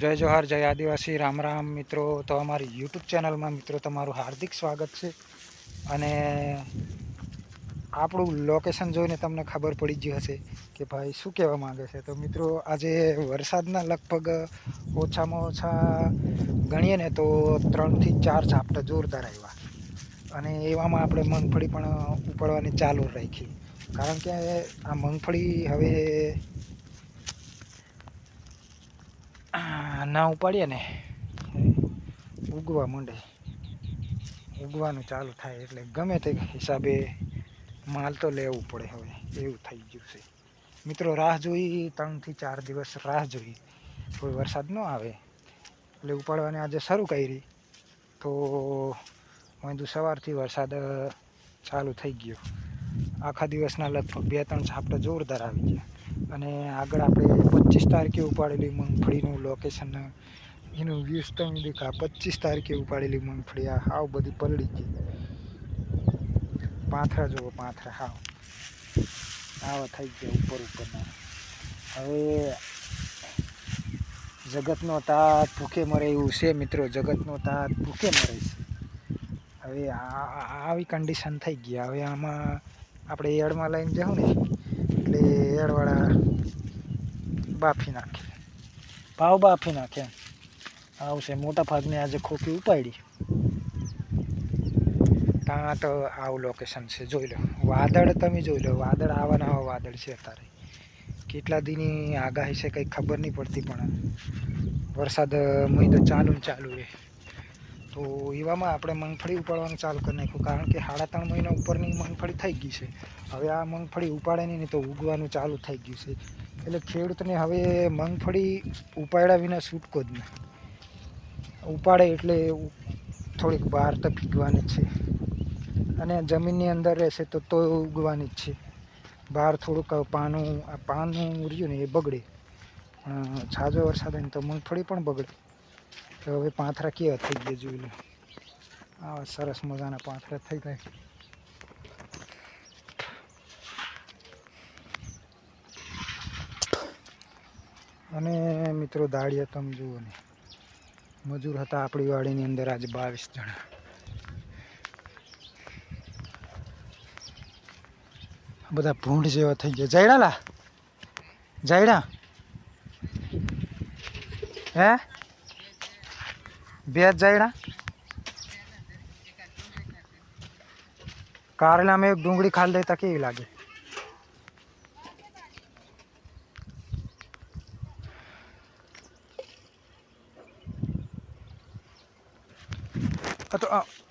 જય જોહાર, જય આદિવાસી, રામ રામ મિત્રો. તો અમારી યુટ્યુબ ચેનલમાં મિત્રો તમારું હાર્દિક સ્વાગત છે. અને આપણું લોકેશન જોઈને તમને ખબર પડી જ હશે કે ભાઈ શું કહેવા માંગે છે. તો મિત્રો, આજે વરસાદના લગભગ ઓછામાં ઓછા ગણીએ ને તો ત્રણથી ચાર ઝાપટા જોરદાર આવ્યા. અને એવામાં આપણે મગફળી પણ ઉપાડવાની ચાલુ રાખી. કારણ કે આ મગફળી હવે આ ના ઉપાડીએ ને. ઉગવા માંડે. ઉગવાનું ચાલુ થાય એટલે ગમે તે હિસાબે માલ તો લેવું પડે હવે. એવું થઈ ગયું છે. મિત્રો, રાહ જોઈ, ત્રણથી ચાર દિવસ રાહ જોઈ. કોઈ વરસાદ ન આવે. એટલે ઉપાડવાની આજે શરૂ કરી. તો વાંધું સવારથી વરસાદ ચાલુ થઈ ગયો. આખા દિવસના લગભગ બે ત્રણ ઝાપટા જોરદાર આવી ગયા. અને આગળ આપણે પચીસ તારીખે ઉપાડેલી મગફળીનું લોકેશન એનું વ્યૂઝ તમે દેખા પચીસ તારીખે ઉપાડેલી મગફળી, આ હાવ બધી પલળી ગઈ. પાથરા જુઓ, પાથરા, હાવ. આવા થઈ ગયા ઉપર ઉપરના. હવે જગતનો તાત ભૂખે મરે એવું છે મિત્રો. જગતનો તાત ભૂખે મરે છે. હવે આવી કન્ડિશન થઈ ગઈ. હવે આમાં આપણે એડમાં લઈને જાઉં ને એટલે એડવાળા બાફી નાખે. ભાવ બાફી નાખે. આવશે. મોટા ભાગની આજે ખોખી ઉપાડી. ત્યાં તો આવું લોકેશન છે. જોઈ લો. વાદળ તમે જોઈ લો. વાદળ આવાના આવા વાદળ છે અત્યારે. કેટલા દીની આગાહી છે કંઈ ખબર નહીં પડતી પણ વરસાદ મહી તો ચાલુ ચાલુ રહે. તો એવામાં આપણે મગફળી ઉપાડવાનું ચાલુ કરી નાખ્યું. કારણ કે સાડા ત્રણ મહિના ઉપરની મગફળી થઈ ગઈ છે. હવે આ મગફળી ઉપાડે નહીં તો ઉગવાનું ચાલુ થઈ ગયું છે. એટલે ખેડૂતને હવે મગફળી ઉપાડ્યા વિના છૂટકો જ નહીં. ઉપાડે એટલે થોડીક બહાર તો ભીગવાની છે. અને જમીનની અંદર રહેશે તો તો ઉગવાની જ છે. બહાર થોડુંક પાનું, આ પાનું રહ્યું ને એ બગડે. પણ છાજો વરસાદ તો મગફળી પણ બગડે. તો હવે પાંથરા કેવા થઈ ગયા જોઈ લો. આવા સરસ મજાના પાંથરા થઈ ગયા. અને મિત્રો દાળિયા તમે જુઓ ને. મજૂર હતા આપણી વાડીની અંદર આજે બાવીસ જણા. બધા ભૂંડ જેવા થઈ ગયા. જાયડા લા જાયડા? હે? બે જાયડા? કારેલામાં એક ડુંગળી ખાલી દેતા કેવી લાગે? તો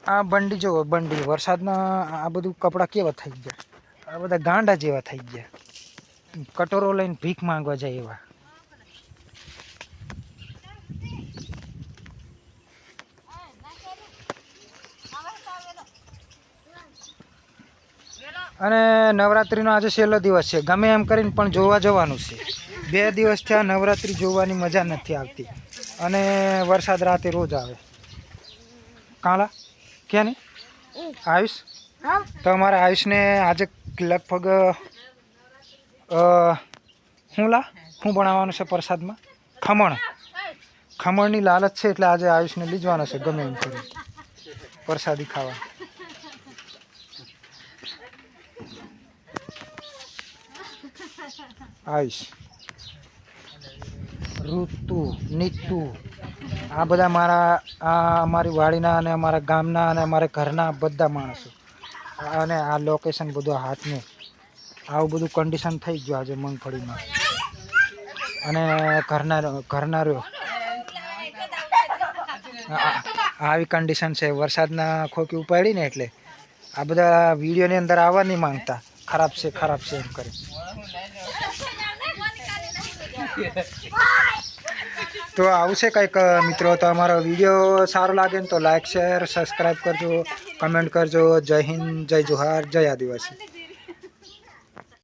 આ બંડી જો બંડી. વરસાદના આ બધું કપડાં કેવા થઈ ગયા? આ બધા ગાંડા જેવા થઈ ગયા. કટોરો લઈને ભીખ માંગવા જાય એવા. અને નવરાત્રિનો આજે છેલ્લો દિવસ છે. ગમે એમ કરીને પણ જોવા જવાનું છે. બે દિવસ થયા નવરાત્રિ જોવાની મજા નથી આવતી. અને વરસાદ રાતે રોજ આવે. કાલા ક્યાં નહીં આયુષ? તો અમારા આયુષને આજે લગભગ હું લા? શું બનાવવાનું છે પ્રસાદમાં? ખમણ. ખમણની લાલચ છે એટલે આજે આયુષને લીજવાનો છે ગમે એમ કરી પ્રસાદી ખાવા. આયુષ ઋતુ, નીતુ. આ બધા મારા, આ અમારી વાડીના અને અમારા ગામના અને અમારા ઘરના બધા માણસો. અને આ લોકેશન બધું હાથનું. આવું બધું કન્ડિશન થઈ ગયું આજે મગફળીમાં. અને ઘરના ઘરના રહ્યો. આવી કન્ડિશન છે. વરસાદના ખોકી ઉપાડીને એટલે. આ બધા વિડીયોની અંદર આવવા નહીં માંગતા. ખરાબ છે ખરાબ છે એમ કરી. તો આવું છે કંઈક, મિત્રો, તો અમારો વીડિયો સારો લાગે ને તો લાઈક શેર સબસ્ક્રાઈબ કરજો કમેન્ટ કરજો. જય હિન્દ, જય જોહાર, જય આદિવાસી.